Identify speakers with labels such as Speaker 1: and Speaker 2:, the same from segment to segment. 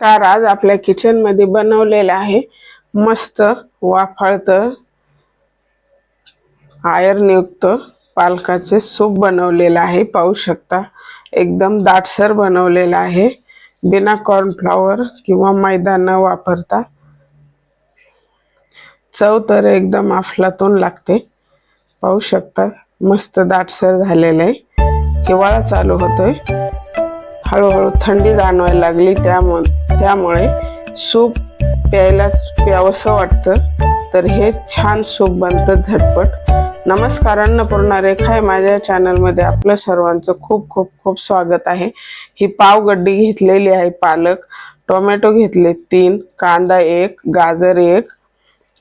Speaker 1: Car आज आपल्या किचनमध्ये बनवलेलं आहे. मस्त वाफाळत आयर्नयुक्त पालकाचे सूप बनवलेलं आहे. पाहू शकता एकदम दाटसर बनवलेलं आहे. बिना कॉर्नफ्लॉवर किंवा मैदा न वापरता. चव तर एकदम अफलातून लागते. पाहू शकता मस्त दाटसर झालेलं आहे. हिवाळा चालू होतोय. हळूहळू थंडी जाणवायला लागली. त्यामुळे त्यामुळे सूप प्यायला प्यावंसं वाटतं. तर हे छान सूप बनतं झटपट. नमस्कार अन्नपूर्णा रेखा आहे. माझ्या चॅनलमध्ये आपलं सर्वांचं खूप खूप खूप स्वागत आहे. ही पावगड्डी घेतलेली आहे पालक. टोमॅटो घेतले तीन कांदा एक गाजर एक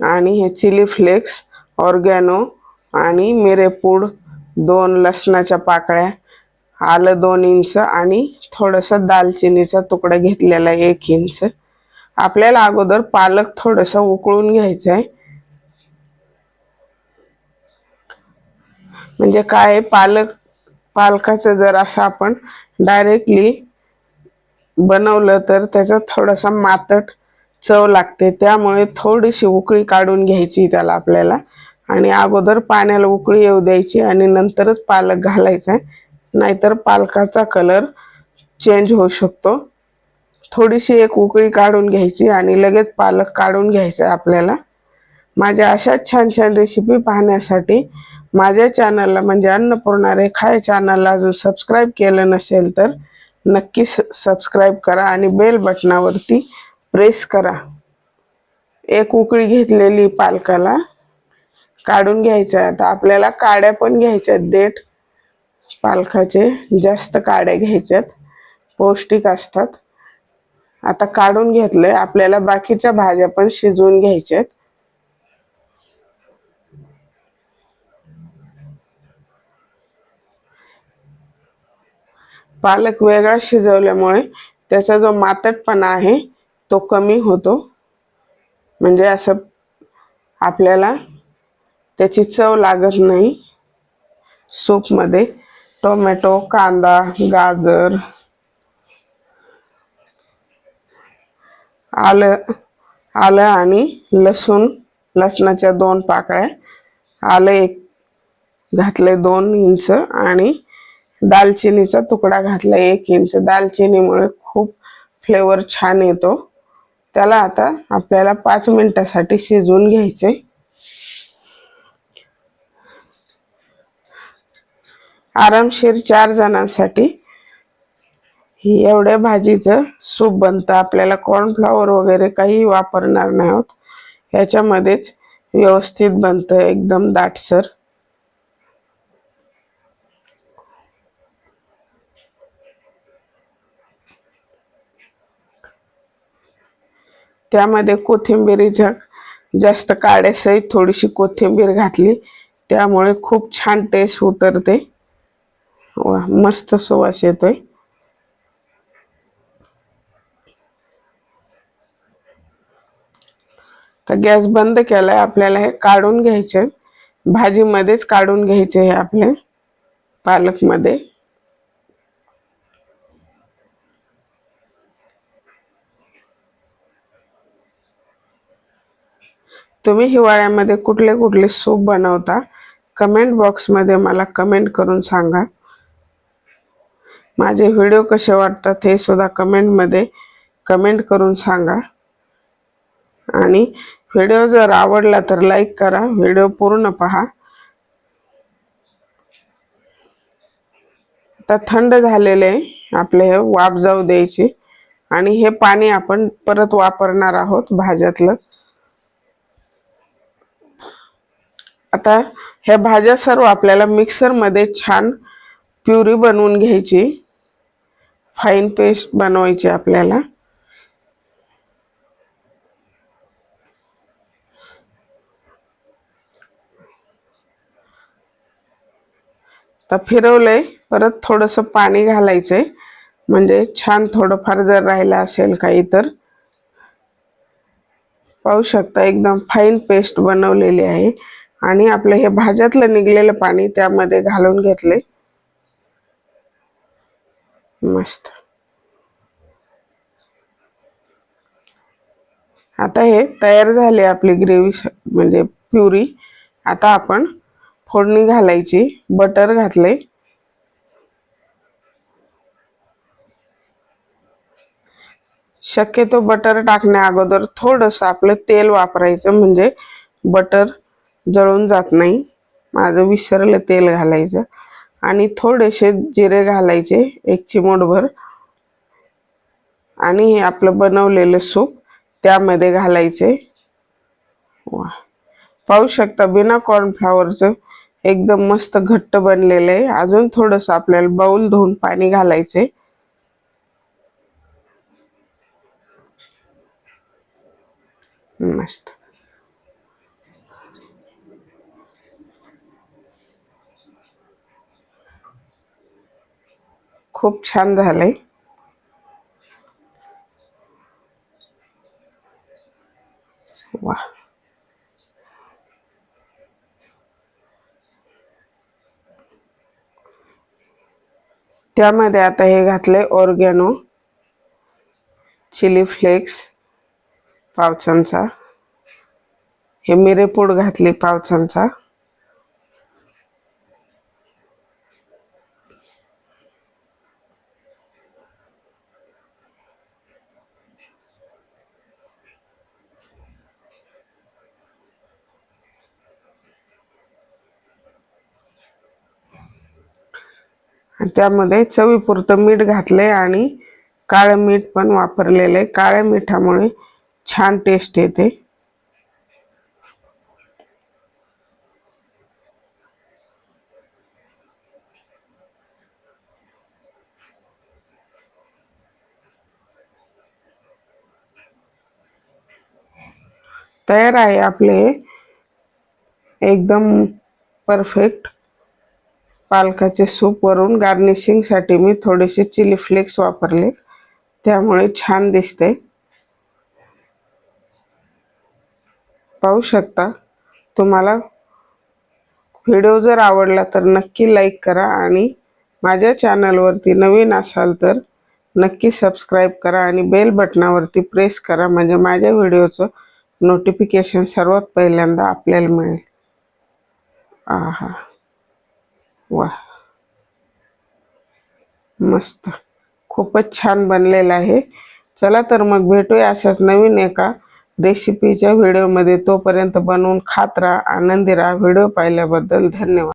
Speaker 1: आणि हे चिली फ्लेक्स ऑर्गॅनो आणि मिरेपूड दोन लसणाच्या पाकळ्या आलं दोन इंच आणि थोडंसं दालचिनीचा तुकडा घेतलेला आहे एक इंच. आपल्याला अगोदर पालक थोडंसं उकळून घ्यायचं आहे म्हणजे काय आहे, पालक पालकाचं जर असं आपण डायरेक्टली बनवलं तर त्याचा थोडासा मातट चव लागते. त्यामुळे थोडीशी उकळी काढून घ्यायची त्याला आपल्याला. आणि अगोदर पाण्याला उकळी येऊ द्यायची आणि नंतरच पालक घालायचा आहे नाहीतर पालकाचा कलर चेंज होऊ शकतो. थोडीशी एक उकळी काढून घ्यायची आणि लगेच पालक काढून घ्यायचा आहे आपल्याला. माझ्या अशाच छान छान रेसिपी पाहण्यासाठी माझ्या चॅनलला म्हणजे अन्नपूर्णा रेखा या चॅनलला अजून सबस्क्राईब केलं नसेल तर नक्की सबस्क्राईब करा आणि बेल बटनावरती प्रेस करा. एक उकळी घेतलेली पालकाला काढून घ्यायचं आहे. आता आपल्याला काड्या पण घ्यायच्या आहेत. देठ पालकाचे जास्त काड्या घ्यायच्यात पौष्टिक असतात. आता काढून घेतलंय आपल्याला बाकीच्या भाज्या पण शिजवून घ्यायच्यात. पालक वेगळा शिजवल्यामुळे त्याचा जो मातटपणा आहे तो कमी होतो. म्हणजे असं आपल्याला त्याची चव लागत नाही. सूपमध्ये टोमॅटो कांदा गाजर आलं आलं आणि लसूण लसणाच्या दोन पाकळ्या. आलं एक घातले दोन इंच आणि दालचिनीचा तुकडा घातला एक इंच. दालचिनीमुळे खूप फ्लेवर छान येतो. त्याला आता आपल्याला पाच मिनिटासाठी शिजवून घ्यायचे आरामशीर चार जणांसाठी ही एवढ्या भाजीचं सूप बनतं. आपल्याला कॉर्नफ्लॉवर वगैरे काही वापरणार नाही आहोत. ह्याच्यामध्येच व्यवस्थित बनतं एकदम दाटसर. त्यामध्ये कोथिंबिरीच्या जास्त काड्यासहित थोडीशी कोथिंबीर घातली. त्यामुळे खूप छान टेस्ट उतरते. वा मस्त सुवास येतोय. तर गॅस बंद केलाय आपल्याला हे काढून घ्यायचे भाजीमध्येच काढून घ्यायचे हे आपले पालकमध्ये. तुम्ही हिवाळ्यामध्ये कुठले कुठले सूप बनवता? कमेंट बॉक्समध्ये मला कमेंट करून सांगा. माझे व्हिडिओ कसे वाटतात हे सुद्धा कमेंटमध्ये कमेंट करून सांगा. आणि व्हिडिओ जर आवडला तर लाईक करा व्हिडिओ पूर्ण पहा. आता थंड झालेले आपले हे वाफ जाऊ द्यायची. आणि हे पाणी आपण परत वापरणार आहोत भाज्यातलं. आता ह्या भाज्या सर्व आपल्याला मिक्सरमध्ये छान प्युरी बनवून घ्यायची. फाईन पेस्ट बनवायची आपल्याला. तर फिरवलंय परत थोडंसं पाणी घालायचंय. म्हणजे छान थोडंफार जर राहिलं असेल काही तर. पाहू शकता एकदम फाईन पेस्ट बनवलेली आहे. आणि आपलं हे भाज्यातलं निघलेलं पाणी त्यामध्ये घालून घेतले मस्त. आता हे तयार झाले आपली ग्रेव्ही म्हणजे प्युरी. आता आपण फोडणी घालायची बटर घातले. शक्यतो बटर टाकण्या अगोदर थोडंसं आपलं तेल वापरायचं म्हणजे बटर जळून जात नाही. माझं विसरलं तेल घालायचं. आणि थोडेसे जिरे घालायचे एक चिमूटभर. आणि हे आपलं बनवलेलं सूप त्यामध्ये घालायचे. वा. पाहू शकता बिना कॉर्नफ्लावरचं एकदम मस्त घट्ट बनलेलं आहे. अजून थोडंसं आपल्याला बाऊल धुवून पाणी घालायचे मस्त. खूप छान झालंय. वा. त्यामध्ये आता हे घातले ऑर्गॅनो चिली फ्लेक्स पाव चमचा हे मिरेपूड घातली पाव चमचा त्यामध्ये चवीपुरतं मीठ घातले आणि काळं मीठ पण वापरलेलं आहे काळ्या मिठामुळे छान टेस्ट येते. तयार आहे आपले. एकदम परफेक्ट पालकाचे सूप वरून गार्निशिंगसाठी मी थोडेसे चिली फ्लेक्स वापरले. त्यामुळे छान दिसते पाहू शकता. तुम्हाला व्हिडिओ जर आवडला तर नक्की लाईक करा आणि माझ्या चॅनलवरती नवीन असाल तर नक्की सबस्क्राईब करा आणि बेल बटनावरती प्रेस करा. म्हणजे माझ्या व्हिडिओचं नोटिफिकेशन सर्वात पहिल्यांदा आपल्याला मिळेल. आहा. वा मस्त. खूपच छान बनलेलं आहे. चला तर मग भेटूया अशाच नवीन एका रेसिपीच्या व्हिडिओमध्ये तोपर्यंत बनवून खात राहा आनंदी राहा. व्हिडिओ पाहिल्याबद्दल धन्यवाद.